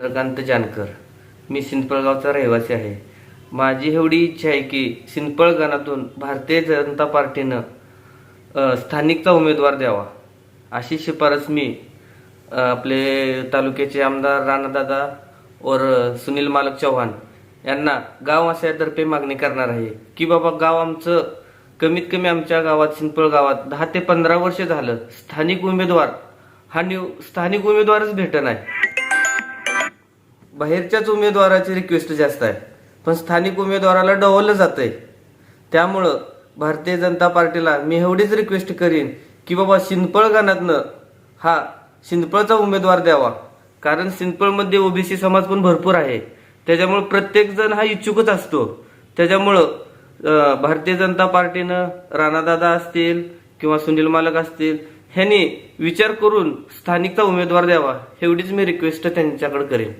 चंद्रकांत जानकर. मी सिंपळगावचा रहिवासी आहे. माझी एवढी इच्छा आहे की सिंपळगणातून भारतीय जनता पार्टीनं स्थानिकचा उमेदवार द्यावा. अशी शिफारस मी आपले तालुक्याचे आमदार राणादादा और सुनील मालक चव्हाण यांना गाव आशयातर्फे मागणी करणार आहे की बाबा गाव आमचं कमीत कमी आमच्या गावात सिंपळ गावात दहा ते पंधरा वर्ष झालं स्थानिक उमेदवार हा निव स्थानिक उमेदवारच भेटत नाही. बाहेरच्याच उमेदवाराची रिक्वेस्ट जास्त आहे. पण स्थानिक उमेदवाराला डवलं जातंय. त्यामुळं भारतीय जनता पार्टीला मी एवढीच रिक्वेस्ट करीन की बाबा शिंदपळ गणातनं हा शिंदपळचा उमेदवार द्यावा. कारण सिंदफळमध्ये ओबीसी समाज पण भरपूर आहे. त्याच्यामुळं प्रत्येकजण हा इच्छुकच असतो. त्याच्यामुळं भारतीय जनता पार्टीनं राणादादा असतील किंवा सुनील मालक असतील ह्यांनी विचार करून स्थानिकचा उमेदवार द्यावा. एवढीच मी रिक्वेस्ट त्यांच्याकडे करेन.